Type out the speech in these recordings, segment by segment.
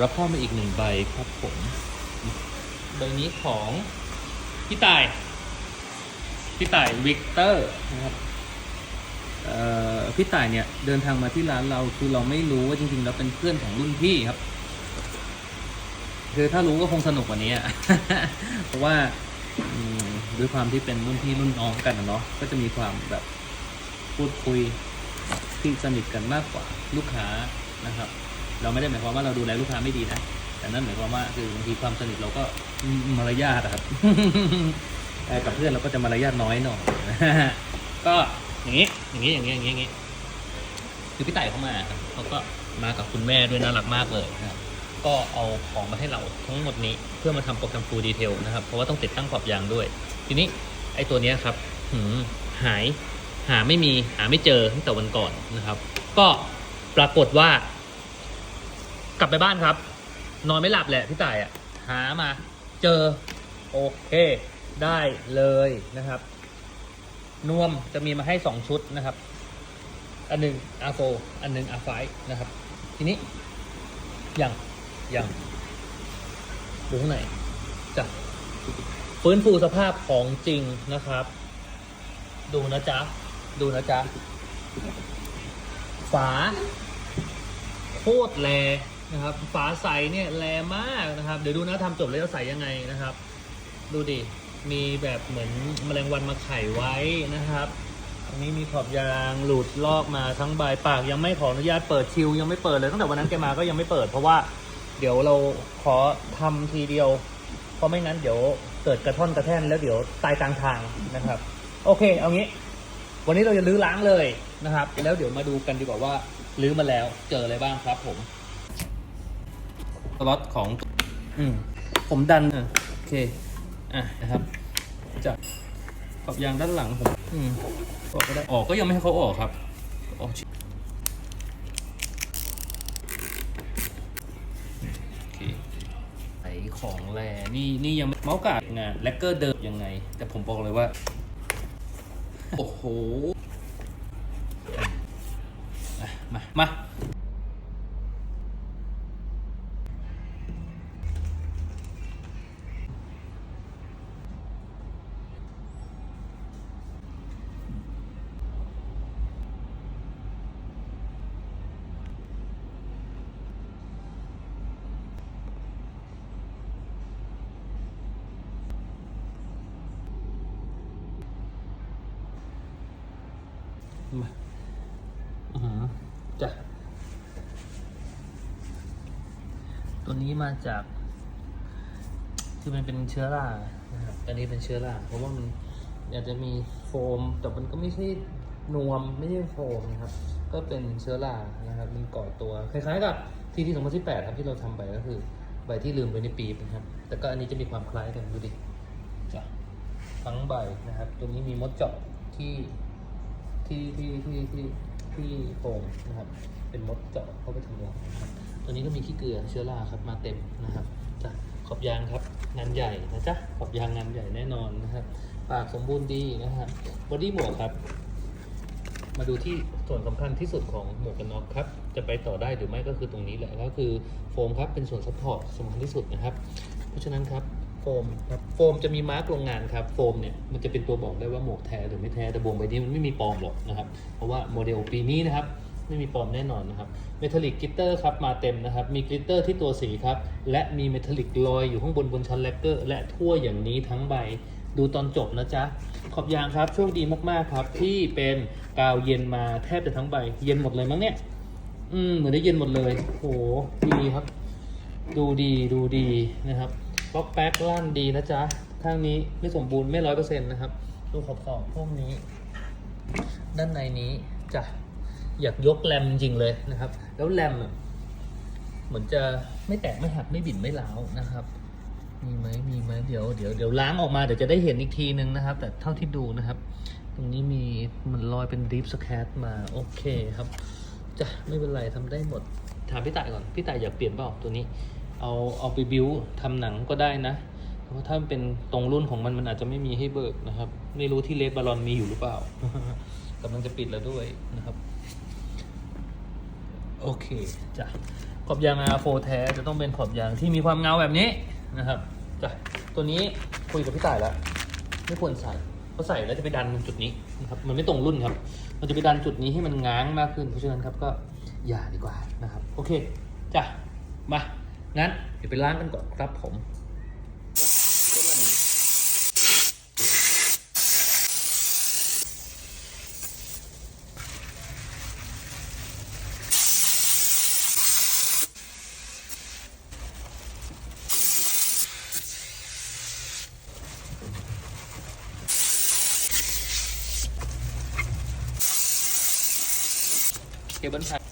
รับพ่อมาอีกหนึ่งใบครับผม ใบนี้ของพี่ต่ายพี่ต่ายวิกเตอร์นะครับพี่ต่ายเนี่ยเดินทางมาที่ร้านเราคือเราไม่รู้ว่าจริงๆเราเป็นเพื่อนของรุ่นพี่ครับ คือถ้ารู้ก็คงสนุกกว่านี้อะเพราะว่าด้วยความที่เป็นรุ่นพี่รุ่นน้องกันเนาะก็จะมีความแบบพูดคุยที่สนิทกันมากกว่าลูกค้านะครับ เราไม่ได้หมายความว่าเราดูแลลูกค้าไม่ดีนะแต่นั่นหมายความว่าคือบางทีความสนิทเราก็มารยาทครับเอ่กับเพื่อนเราก็จะมารยาทน้อยหน่อยก็อย่างนี้อย่างนี้อย่างนี้อย่างนี้อย่างนี้คือพี่ไต่เข้ามาครับเขาก็มากับคุณแม่ด้วยน่ารักมากเลยนะครับก็เอาของมาให้เราทั้งหมดนี้เพื่อมาทำโปรแกรมฟูดีเทลนะครับ เพราะว่าต้องติดตั้งขอบยางด้วย ทีนี้ไอ้ตัวนี้ครับหืหายหาไม่มีหาไม่เจอตั้งแต่วันก่อนนะครับ ก็ปรากฏว่า กลับไปบ้านครับ นอนไม่หลับแหละพี่ต่ายอะหามา เจอ โอเค ได้เลยนะครับ นวมจะมีมาให้สองชุดนะครับ อันหนึ่ง R4 อันหนึ่ง R5 นะครับ ทีนี้อยังอยังดูข้างในจะฟื้นฟูสภาพของจริงนะครับ ดูนะจ๊ะ ดูนะจ๊ะ ฝา โคตรแร นะครับ ฝาใสเนี่ยแรงมากนะครับ เดี๋ยวดูนะทำจบแล้วจะใส่ยังไงนะครับ ดูดิ มีแบบเหมือนแมลงวันมาไข่ไว้นะครับอันนี้มีขอบยางหลุดลอกมาทั้งใบปาก ยังไม่ขออนุญาตเปิดชิวยังไม่เปิดเลยตั้งแต่วันนั้นแกมาก็ยังไม่เปิด เพราะว่าเดี๋ยวเราขอทำทีเดียว เพราะไม่งั้นเดี๋ยวเกิดกระท่อนกระแท่นแล้วเดี๋ยวตายกลางทางนะครับ โอเค เอางี้ วันนี้เราจะลื้อล้างเลยนะครับ แล้วเดี๋ยวมาดูกันดีกว่าว่าลื้อมาแล้วเจออะไรบ้างครับผม ล็อตของอืมผมดันอะโอเคอะนะครับจากขอบยางด้านหลังผมอืมออกก็ได้ออกก็ยังไม่ให้เขาออกครับออกของแรนี่นี่ยังเมาส์กาดงานแลกเกอร์เดิมยังไง แต่ผมบอกเลยว่า โอ้โหมา มา จาก คือมันเป็นเชื้อรานะครับอันนี้เป็นเชื้อราเพราะว่ามันอาจจะมีโฟม แต่มันก็ไม่ใช่นวมไม่ใช่โฟมนะครับ ก็เป็นเชื้อรานะครับ มันก่อตัวคล้ายๆกับที่ที่2018ครับที่เราทำไปก็คือใบที่ลืมไปในปีนะครับ แต่ก็อันนี้จะมีความคล้ายกันดูดิจ้ะทั้งใบนะครับ ตัวนี้มีมดเจาะที่ที่ที่ที่ที่ที่โฟมนะครับ เป็นมดเจาะเข้าไปทำรังนะครับ ตัวนี้ก็มีขี้เกลือเชื้อราครับมาเต็มนะครับจ้ะขอบยางครับงานใหญ่นะจ๊ะขอบยางงานใหญ่แน่นอนนะครับปากสมบูรณ์ดีนะครับบอดี้หมวกครับ มาดูที่ส่วนสำคัญที่สุดของหมวกกันน็อกครับ จะไปต่อได้หรือไม่ก็คือตรงนี้แหละก็คือโฟมครับเป็นส่วนซัพพอร์ตสำคัญที่สุดนะครับ เพราะฉะนั้นครับโฟมครับโฟมจะมีมาร์กโรงงานครับโฟมเนี่ยมันจะเป็นตัวบอกได้ว่าหมวกแท้หรือไม่แท้แต่บวงใบนี้มันไม่มีปลอมหรอกนะครับ เพราะว่าโมเดลปีนี้นะครับ ไม่มีปลอมแน่นอนนะครับเมทัลลิกกลิตเตอร์ครับมาเต็มนะครับ มีกลิตเตอร์ที่ตัวสีครับ และมีเมทัลลิกลอยอยู่ข้างบนบนชั้นแลกเกอร์ และทั่วอย่างนี้ทั้งใบ ดูตอนจบนะจ๊ะ ขอบยางครับ โชคดีมากๆครับ ที่เป็นกาวเย็นมาแทบจะทั้งใบ เย็นหมดเลยมั้งเนี่ย อืมเหมือนได้เย็นหมดเลยโหดีครับ ดูดีดูดีนะครับบล็อกแป๊กลั่นดีนะจ๊ะข้างนี้ไม่สมบูรณ์ไม่ร้อยเปอร์เซ็นต์นะครับ ดูขอบขอบพวกนี้ ด้านในนี้จ้ะ อยากยกแรมจริงเลยนะครับ แล้วแรมเหมือนจะไม่แตกไม่หักไม่บิ่นไม่ร้าวนะครับ มีไหมมีไหมเดี๋ยวเดี๋ยวเดี๋ยวล้างออกมาเดี๋ยวจะได้เห็นอีกทีนึงนะครับ แต่เท่าที่ดูนะครับ ตรงนี้มีมันรอยเป็นดีฟสแคตมาโอเคครับจะไม่เป็นไรทำได้หมด ถามพี่ต่ายก่อนพี่ต่ายอยากเปลี่ยนเปล่าตัวนี้ เอาเอาไปบิวทำหนังก็ได้นะเพราะถ้าเป็นตรงรุ่นของมันมันอาจจะไม่มีให้เบิกนะครับ ไม่รู้ที่เลดบาลอนมีอยู่หรือเปล่ากำลังจะปิดแล้วด้วยนะครับ โอเคจ้ะขอบยาง R4 แท้จะต้องเป็นขอบยางที่มีความเงาแบบนี้นะครับจ้ะตัวนี้คุยกับพี่ต่ายแล้วไม่ควรใส่เพราะใส่แล้วจะไปดันจุดนี้นะครับมันไม่ตรงรุ่นครับ มันจะไปดันจุดนี้ให้มันง้างมากขึ้นเพราะฉะนั้นครับก็อย่าดีกว่านะครับ โอเคจ้ะมางั้นเดี๋ยวไปล้างกันก่อนครับผม เคเ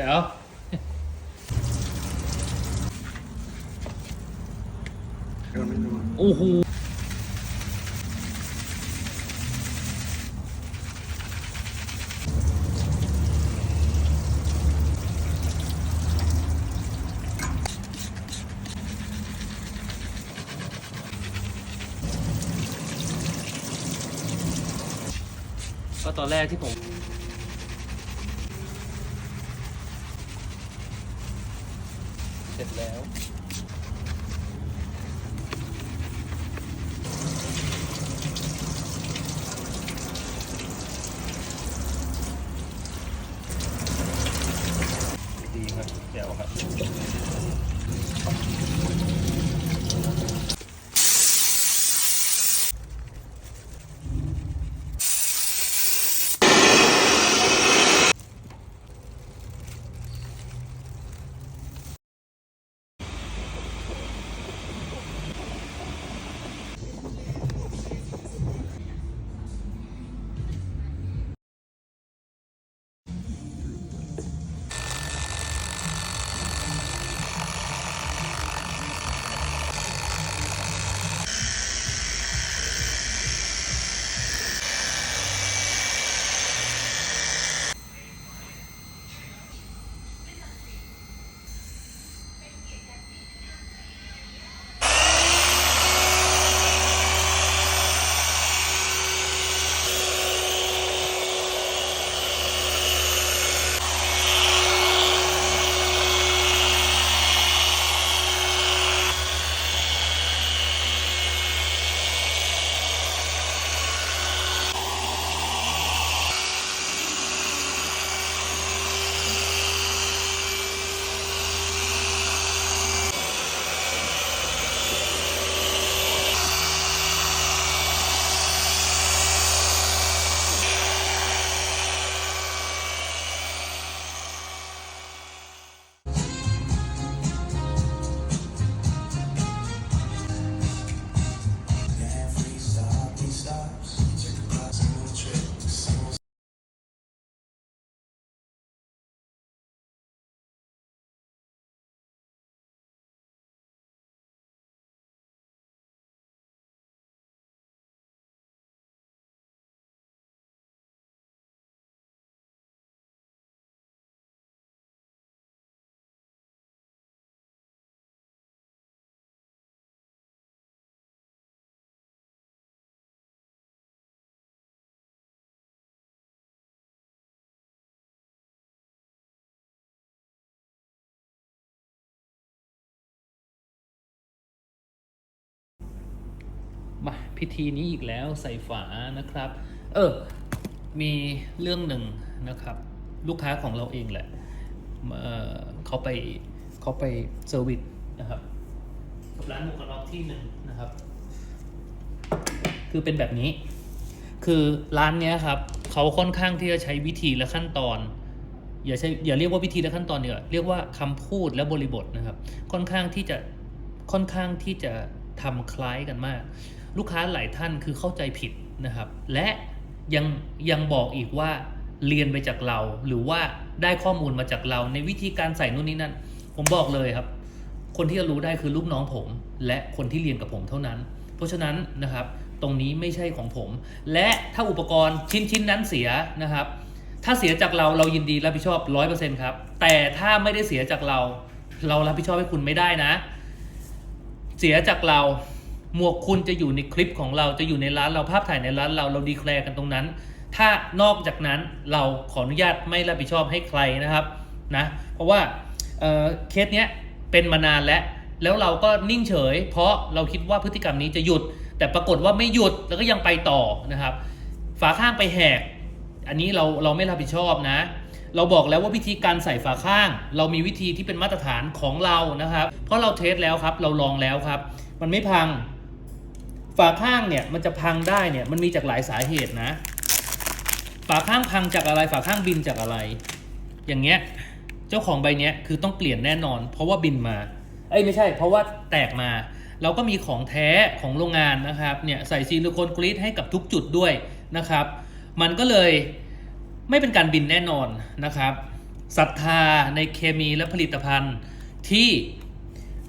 จ๋วเออไม่รู้โอ้โหก็ตอนแรกที่ผม มาพิธีนี้อีกแล้วใส่ฝานะครับ เออ มีเรื่องหนึ่งนะครับ ลูกค้าของเราเองแหละเอ่อเขาไปเขาไปเซอร์วิสนะครับกับร้านหมูกระทะที่หนึ่งนะครับ คือเป็นแบบนี้ คือร้านเนี้ยครับเขาค่อนข้างที่จะใช้วิธีและขั้นตอน อย่าใช้อย่าเรียกว่าวิธีและขั้นตอนเดียวาเรียกว่าคำพูดและบริบทนะครับ ค่อนข้างที่จะค่อนข้างที่จะทำคล้ายกันมาก ลูกค้าหลายท่านคือเข้าใจผิดนะครับ และยังยังบอกอีกว่าเรียนไปจากเรา หรือว่าได้ข้อมูลมาจากเรา ในวิธีการใส่นู่นนี่นั่น ผมบอกเลยครับ คนที่จะรู้ได้คือลูกน้องผม และคนที่เรียนกับผมเท่านั้น เพราะฉะนั้นนะครับ ตรงนี้ไม่ใช่ของผม และถ้าอุปกรณ์ชิ้นชิ้นนั้นเสียนะครับ ถ้าเสียจากเราเรายินดีรับผิดชอบร้อยเปอร์เซ็นต์ครับ แต่ถ้าไม่ได้เสียจากเรา เรารับผิดชอบให้คุณไม่ได้นะ เสียจากเรา หมวกคุณจะอยู่ในคลิปของเราจะอยู่ในร้านเราภาพถ่ายในร้านเราเราดีแคลร์กันตรงนั้น ถ้านอกจากนั้นเราขออนุญาตไม่รับผิดชอบให้ใครนะครับนะเพราะว่าเเคสเนี้ยเป็นมานานแล้วแล้วเราก็นิ่งเฉย เพราะเราคิดว่าพฤติกรรมนี้จะหยุด แต่ปรากฏว่าไม่หยุดแล้วก็ยังไปต่อนะครับ ฝาข้างไปแหก อันนี้เราเราไม่รับผิดชอบนะ เราบอกแล้วว่าวิธีการใส่ฝาข้าง เรามีวิธีที่เป็นมาตรฐานของเรานะครับ เพราะเราเทสแล้วครับ เราลองแล้วครับ มันไม่พัง ฝาข้างเนี่ยมันจะพังได้เนี่ยมันมีจากหลายสาเหตุนะ ฝาข้างพังจากอะไรฝาข้างบินจากอะไร อย่างเงี้ยเจ้าของใบเนี้ยคือต้องเปลี่ยนแน่นอน เพราะว่าบินมาเอ้ยไม่ใช่ เพราะว่าแตกมา เราก็มีของแท้ของโรงงานนะครับเนี่ยใส่ซิลิโคนกรีดให้กับทุกจุดด้วยนะครับ มันก็เลยไม่เป็นการบินแน่นอนนะครับศรัทธาในเคมีและผลิตภัณฑ์ที่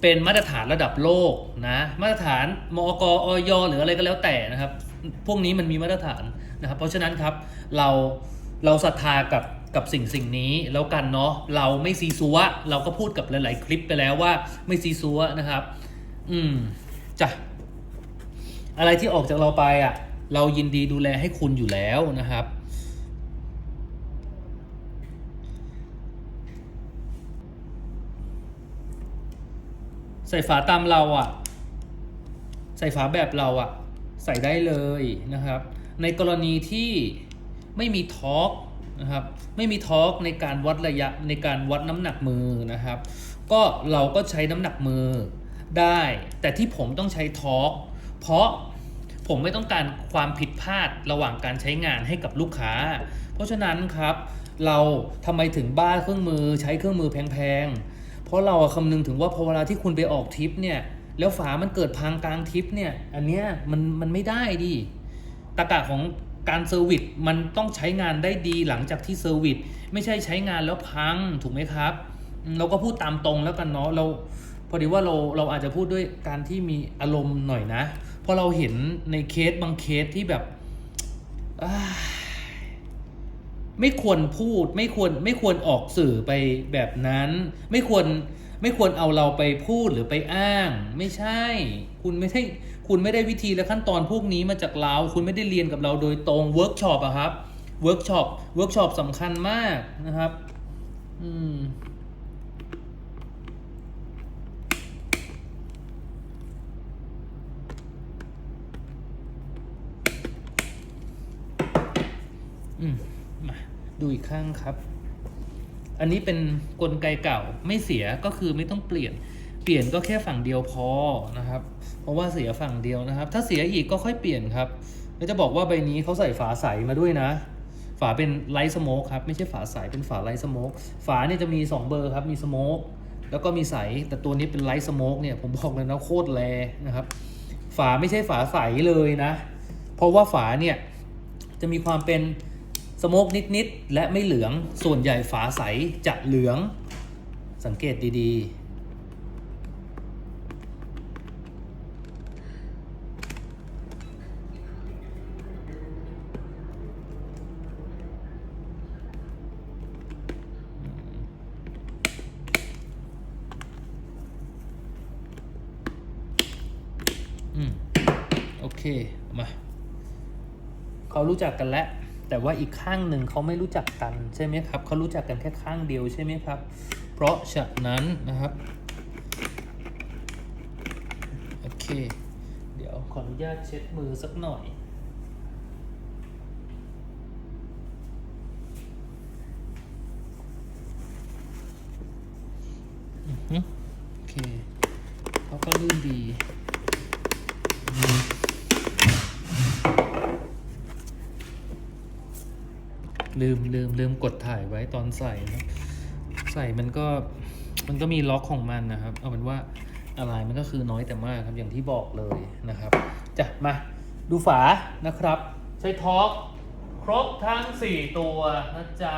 เป็นมาตรฐานระดับโลกนะมาตรฐานมอกออยหรืออะไรก็แล้วแต่นะครับ พวกนี้มันมีมาตรฐานนะครับ เพราะฉะนั้นครับเราเราศรัทธากับกับสิ่งสิ่งนี้แล้วกันเนาะเราไม่ซีซัวเราก็พูดกับหลาย ๆ คลิปไปแล้วว่าไม่ซีซัวนะครับ อืมจ้ะอะไรที่ออกจากเราไปอะ เรายินดีดูแลให้คุณอยู่แล้วนะครับ ใส่ฝาตามเราอะ ใส่ฝาแบบเราอะใส่ได้เลยนะครับ ในกรณีที่ไม่มีทอร์กนะครับ ไม่มีทอร์กในการวัดระยะในการวัดน้ำหนักมือนะครับ ก็เราก็ใช้น้ำหนักมือได้ แต่ที่ผมต้องใช้ทอร์กเพราะผมไม่ต้องการความผิดพลาดระหว่างการใช้งานให้กับลูกค้า เพราะฉะนั้นครับ เราทำไมถึงบ้าเครื่องมือใช้เครื่องมือแพงๆ เพราะเราอะคำนึงถึงว่าพอเวลาที่คุณไปออกทริปเนี่ย แล้วฝามันเกิดพังกลางทริปเนี่ย อันเนี้ยมันมันไม่ได้ดิตะกะของการเซอร์วิสมันต้องใช้งานได้ดีหลังจากที่เซอร์วิสไม่ใช่ใช้งานแล้วพังถูกไหมครับ เราก็พูดตามตรงแล้วกันเนาะเราพอดีว่าเราเราอาจจะพูดด้วยการที่มีอารมณ์หน่อยนะ เพราะเราเห็นในเคสบางเคสที่แบบอ้า ไม่ควรพูด ไม่ควรไม่ควรออกสื่อไปแบบนั้น ไม่ควรไม่ควรเอาเราไปพูดหรือไปอ้าง ไม่ใช่ คุณไม่ได้คุณไม่ได้วิธีและขั้นตอนพวกนี้มาจากเรา คุณไม่ได้เรียนกับเราโดยตรงเวิร์กช็อปอะครับเวิร์กช็อปเวิร์กช็อปสำคัญมากนะครับ อืมอืม ดูอีกข้างครับ อันนี้เป็นกลไกเก่าไม่เสียก็คือไม่ต้องเปลี่ยน เปลี่ยนก็แค่ฝั่งเดียวพอนะครับ เพราะว่าเสียฝั่งเดียวนะครับ ถ้าเสียอีกก็ค่อยเปลี่ยนครับแล้วจะบอกว่าใบนี้เขาใส่ฝาใสมาด้วยนะ ฝาเป็นไลท์สโมกครับไม่ใช่ฝาใสเป็นฝาไลท์สโมกฝาเนี่ยจะมี 2 เบอร์ครับมีสโมกแล้วก็มีใสแต่ตัวนี้เป็นไลท์สโมกเนี่ยผมบอกเลยนะโคตรแรนะครับ ฝาไม่ใช่ฝาใสเลยนะ เพราะว่าฝาเนี่ยจะมีความเป็น สโมกนิดๆและไม่เหลืองส่วนใหญ่ฝาใสจะเหลือง สังเกตดีๆโอเค มา เขารู้จักกันแล้ว แต่ว่าอีกข้างหนึ่งเขาไม่รู้จักกันใช่ไหมครับเขารู้จักกันแค่ข้างเดียวใช่ไหมครับ เพราะฉะนั้นนะครับโอเค เดี๋ยวขออนุญาตเช็ดมือสักหน่อยอือโอเคเขาก็ลื่นดี ลืมลืมลืมกดถ่ายไว้ตอนใส่นะใส่มันก็มันก็มีล็อกของมันนะครับ เอาเป็นว่าอะไรมันก็คือน้อยแต่มากครับอย่างที่บอกเลยนะครับจะมาดูฝานะครับ ใช้ท็อปครบทั้ง 4 ตัวนะจ๊ะ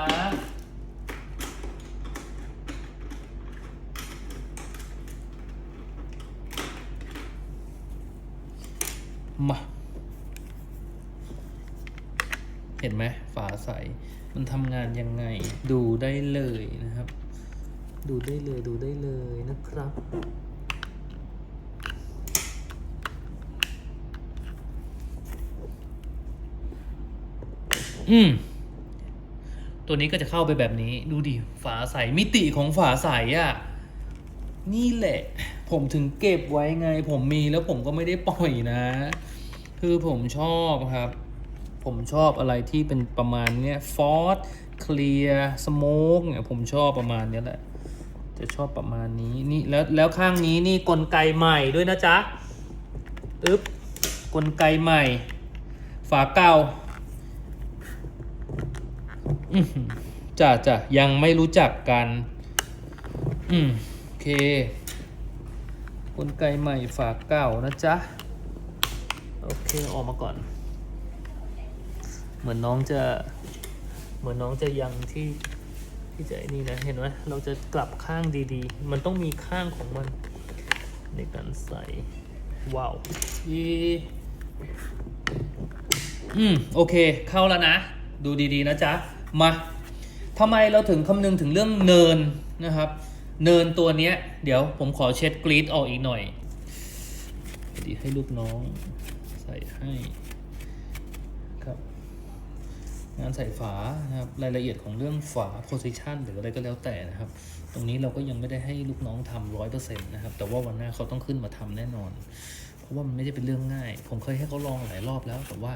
มา เห็นไหมฝาใส มันทำงานยังไง ดูได้เลยนะครับ ดูได้เลยดูได้เลยนะครับอืม ตัวนี้ก็จะเข้าไปแบบนี้ ดูดิ ฝาใส มิติของฝาใสอะ่ะ นี่แหละ ผมถึงเก็บไว้ไง ผมมีแล้วผมก็ไม่ได้ปล่อยนะ คือผมชอบครับ ผมชอบอะไรที่เป็นประมาณเนี้ยฟอสเคลียร์สโมกเนี่ยผมชอบประมาณนี้แหละ จะชอบประมาณนี้นี่แล้วแล้วข้างนี้นี่กลไกใหม่ด้วยนะจ๊ะอึ๊บกลไกใหม่ ฝาเก่าจ้ะจ้ะยังไม่รู้จักกัน อืมโอเค กลไกใหม่ฝาเก่านะจ๊ะ โอเค ออกมาก่อน เหมือนน้องจะ เหมือนน้องจะยังที่ที่จะไอ้นี่นะเห็นไหมเราจะกลับข้างดีๆ มันต้องมีข้างของมัน ในการใส่ว้าวอีอืมโอเคเข้าแล้วนะ ดูดีๆนะจ๊ะ มาทำไมเราถึงคำนึงถึงเรื่องเนินนะครับ เนินตัวเนี้ย เดี๋ยวผมขอเช็ดกรีดออกอีกหน่อยดีให้ลูกน้อง ใส่ให้ งานใส่ฝานะครับรายละเอียดของเรื่องฝา position หรืออะไรก็แล้วแต่นะครับ ตรงนี้เราก็ยังไม่ได้ให้ลูกน้องทำร้อยเปอร์เซ็นต์นะครับ แต่ว่าวันหน้าเขาต้องขึ้นมาทำแน่นอน เพราะว่ามันไม่ได้เป็นเรื่องง่าย ผมเคยให้เขาลองหลายรอบแล้ว แต่ว่า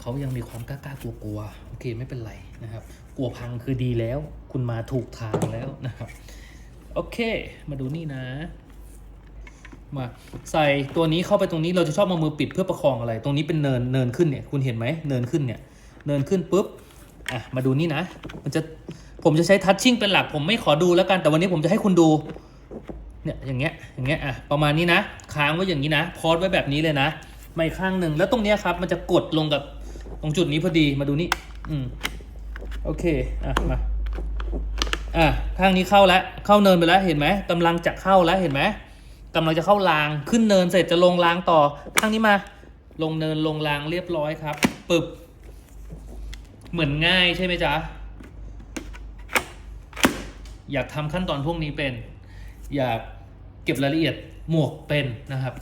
เขายังมีความกล้าๆกลัวโอเคไม่เป็นไรนะครับ กลัวพังคือดีแล้ว คุณมาถูกทางแล้วนะครับ โอเค มาดูนี่นะมาใส่ตัวนี้เข้าไปตรงนี้เราจะชอบเอามือปิดเพื่อประคองอะไร ตรงนี้เป็นเนินเนินขึ้นเนี่ยคุณเห็นไหมเนินขึ้นเนี่ย เนินขึ้นปุ๊บอะมาดูนี่นะ มันจะผมจะใช้ทัชชิ่งเป็นหลักผมไม่ขอดูแล้วกันแต่วันนี้ผมจะให้คุณดูเนี่ยอย่างเงี้ยอย่างเงี้ยอะประมาณนี้นะ ค้างไว้อย่างนี้นะพอดไว้แบบนี้เลยนะไม่ข้างหนึ่งแล้วตรงเนี้ยครับ มันจะกดลงกับตรงจุดนี้พอดีมาดูนี่อืมโอเคอะมาอะข้างนี้เข้าแล้วเข้าเนินไปแล้วเห็นไหมกำลังจะเข้าแล้วเห็นไหมกำลังจะเข้ารางขึ้นเนินเสร็จจะลงรางต่อข้างนี้มา ลงเนินลงรางเรียบร้อยครับปึบ เหมือนง่ายใช่ไหมจ๊ะ อยากทำขั้นตอนพวกนี้เป็น อยากเก็บรายละเอียดหมวกเป็นนะครับ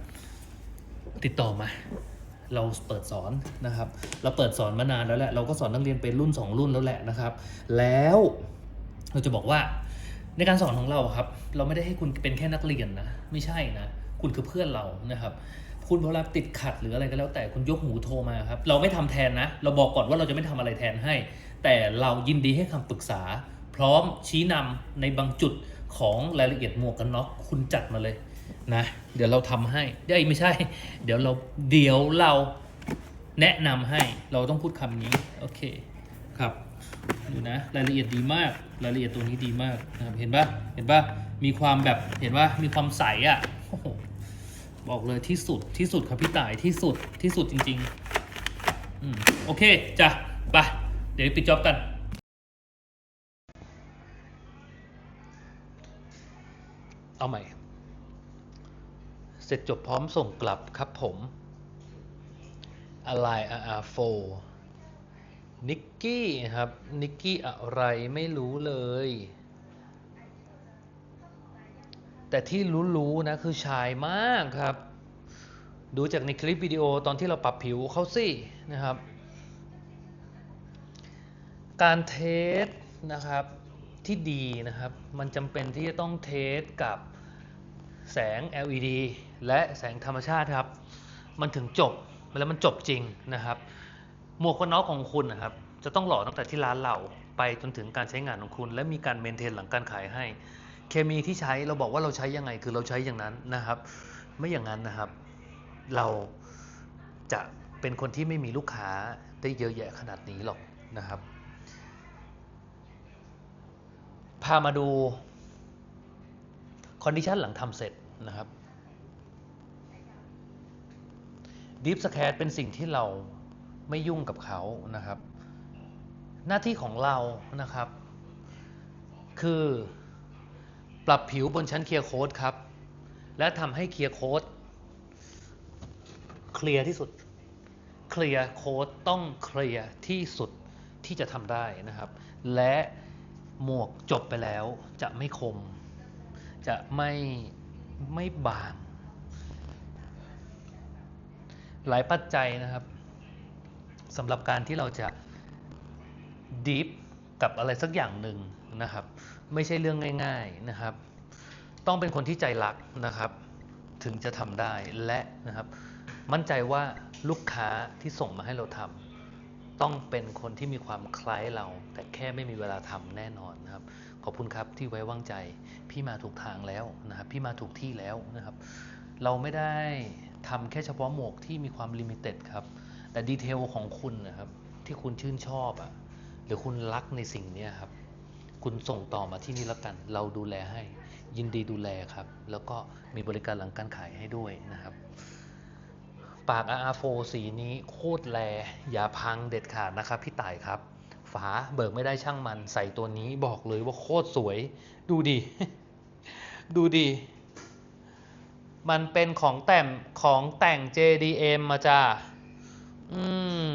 ติดต่อมา เราเปิดสอนนะครับ เราเปิดสอนมานานแล้วแหละ เราก็สอนนักเรียนเป็นรุ่น 2 รุ่นแล้วแหละนะครับ แล้วเราจะบอกว่าในการสอนของเราครับ เราไม่ได้ให้คุณเป็นแค่นักเรียนนะ ไม่ใช่นะ คุณคือเพื่อนเรานะครับ คุณเวลาติดขัดหรืออะไรก็แล้วแต่คุณยกหูโทรมาครับ เราไม่ทำแทนนะ เราบอกก่อนว่าเราจะไม่ทำอะไรแทนให้ แต่เรายินดีให้คำปรึกษา พร้อมชี้นำในบางจุดของรายละเอียดหมวกกันน็อกคุณจัดมาเลยนะเดี๋ยวเราทำให้เดี๋ยวไม่ใช่ เดี๋ยวเราเดี๋ยวเราแนะนำให้เราต้องพูดคำนี้โอเคครับดูนะรายละเอียดดีมาก รายละเอียดตัวนี้ดีมากนะครับเห็นปะเห็นปะมีความแบบเห็นปะมีความใสอะ่ะโอ้โห บอกเลยที่สุดที่สุดครับพี่ต่ายที่สุดที่สุดจริงๆอืมโอเคจ้ะไปเดี๋ยวปิดจ็อบกันเอาใหม่ เสร็จจบพร้อมส่งกลับครับผมอะไรอาอาโฟนิกกี้ครับ นิกกี้อะไรไม่รู้เลย แต่ที่รู้ๆนะคือชายมากครับ ดูจากในคลิปวิดีโอตอนที่เราปรับผิวเขาสินะครับ การเทสนะครับที่ดีนะครับ มันจำเป็นที่จะต้องเทสกับแสง LED และแสงธรรมชาติครับ มันถึงจบแล้วมันจบจริงนะครับ หมวกกันน็อกของคุณนะครับ จะต้องหล่อตั้งแต่ที่ร้านเราไปจนถึงการใช้งานของคุณ และมีการเมนเทนหลังการขายให้ เคมีที่ใช้เราบอกว่าเราใช้ยังไงคือเราใช้อย่างนั้นนะครับ ไม่อย่างนั้นนะครับ เราจะเป็นคนที่ไม่มีลูกค้าได้เยอะแยะขนาดนี้หรอกนะครับ พามาดูคอนดิชันหลังทำเสร็จนะครับดีฟสแครเป็นสิ่งที่เราไม่ยุ่งกับเขานะครับ หน้าที่ของเรานะครับ คือ ปรับผิวบนชั้นเคลียร์โค้ดครับ และทำให้เคลียร์โค้ดเคลียร์ที่สุด เคลียร์โค้ดต้องเคลียร์ที่สุดที่จะทำได้นะครับ และหมวกจบไปแล้วจะไม่คม จะไม่ไม่บาง หลายปัจจัยนะครับสำหรับการที่เราจะดีฟกับอะไรสักอย่างหนึ่งนะครับ ไม่ใช่เรื่องง่ายๆนะครับ ต้องเป็นคนที่ใจรักนะครับ ถึงจะทำได้และนะครับ มั่นใจว่าลูกค้าที่ส่งมาให้เราทำต้องเป็นคนที่มีความคล้ายเรา แต่แค่ไม่มีเวลาทำแน่นอนนะครับ ขอบคุณครับที่ไว้วางใจ พี่มาถูกทางแล้วนะครับ พี่มาถูกที่แล้วนะครับ เราไม่ได้ทำแค่เฉพาะหมวกที่มีความลิมิเต็ดครับ แต่ดีเทลของคุณนะครับ ที่คุณชื่นชอบอะหรือคุณรักในสิ่งนี้ครับ คุณส่งต่อมาที่นี่แล้วกัน เราดูแลให้ยินดีดูแลครับ แล้วก็มีบริการหลังการขายให้ด้วยนะครับ ปาก RR4 สีนี้โคตรแล อย่าพังเด็ดขาดนะครับพี่ต่ายครับ ฝาเบิกไม่ได้ช่างมันใส่ตัวนี้บอกเลยว่าโคตรสวย ดูดิดูดิมันเป็นของแต่งของแต่ง JDM มาจ้าอืม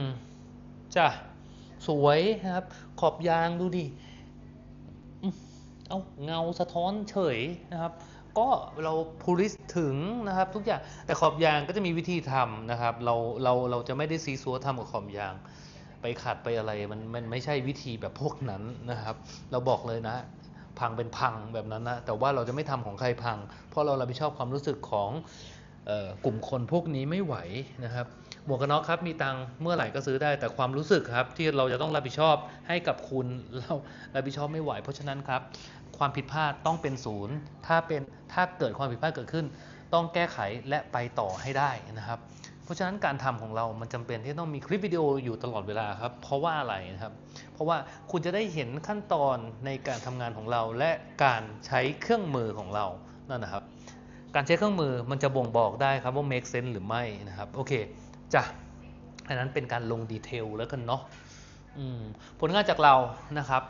จ้ะสวยนะครับ ขอบยางดูดิ เอาเงาสะท้อนเฉยนะครับ ก็เราพูริสถึงนะครับทุกอย่างแต่ขอบยางก็จะมีวิธีทำนะครับ เราเราเราจะไม่ได้ซีซัวทำกับขอบยาง ไปขัดไปอะไรมันมันไม่ใช่วิธีแบบพวกนั้นนะครับ เราบอกเลยนะพังเป็นพังแบบนั้นนะแต่ว่าเราจะไม่ทำของใครพัง เพราะเรารับผิดชอบความรู้สึกของออกลุ่มคนพวกนี้ไม่ไหวนะครับหมวกกันน็อกครับมีตังเมื่อไหร่ก็ซื้อได้ แต่ความรู้สึกครับที่เราจะต้องรับผิดชอบให้กับคุณเรารับผิดชอบไม่ไหว เพราะฉะนั้นครับ ความผิดพลาดต้องเป็นศูนย์ถ้าเป็นถ้าเกิดความผิดพลาดเกิดขึ้น ต้องแก้ไขและไปต่อให้ได้นะครับ เพราะฉะนั้นการทำของเรามันจำเป็นที่ต้องมีคลิปวิดีโออยู่ตลอดเวลาครับ เพราะว่าอะไรนะครับ เพราะว่าคุณจะได้เห็นขั้นตอนในการทำงานของเรา และการใช้เครื่องมือของเรานั่นนะครับ การใช้เครื่องมือมันจะบ่งบอกได้ครับว่า make sense หรือไม่นะครับโอเคจ้ะอันนั้นเป็นการลงดีเทลแล้วกันเนาะผลงานจากเรานะครับ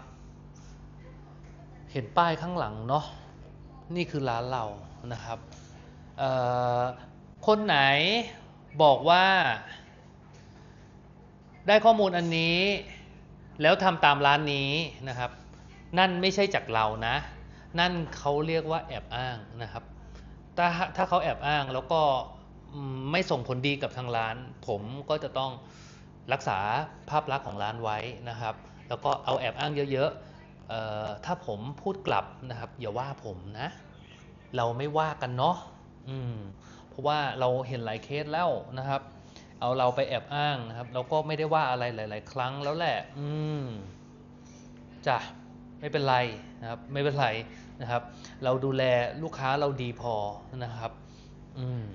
เห็นป้ายข้างหลังเนาะนี่คือร้านเรานะครับคนไหนบอกว่า ได้ข้อมูลอันนี้ แล้วทำตามร้านนี้นะครับ นั่นไม่ใช่จากเรานะ นั่นเขาเรียกว่าแอบอ้างนะครับ ถ้าถ้าเขาแอบอ้างแล้วก็ไม่ส่งผลดีกับทางร้าน ผมก็จะต้องรักษาภาพลักษณ์ของร้านไว้นะครับ แล้วก็เอาแอบอ้างเยอะๆ ถ้าผมพูดกลับนะครับ อย่าว่าผมนะ เราไม่ว่ากันเนาะอืมเพราะว่าเราเห็นหลายเคสแล้วนะครับ เอาเราไปแอบอ้างนะครับ เราก็ไม่ได้ว่าอะไรหลาย ๆ ครั้งแล้วแหละ อืมจ้ะไม่เป็นไรนะครับ ไม่เป็นไรนะครับ เราดูแลลูกค้าเราดีพอนะครับ อืม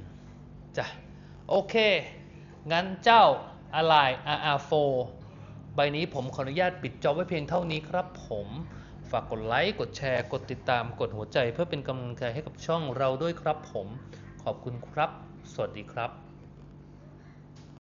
จ้ะโอเค งั้นเจ้าอะไร RR4 ใบนี้ผมขออนุญาตปิดจอไว้เพียงเท่านี้ครับผมฝากกดไลค์ กดแชร์ กดติดตาม กดหัวใจเพื่อเป็นกำลังใจให้กับช่องเราด้วยครับผม ขอบคุณครับ สวัสดีครับ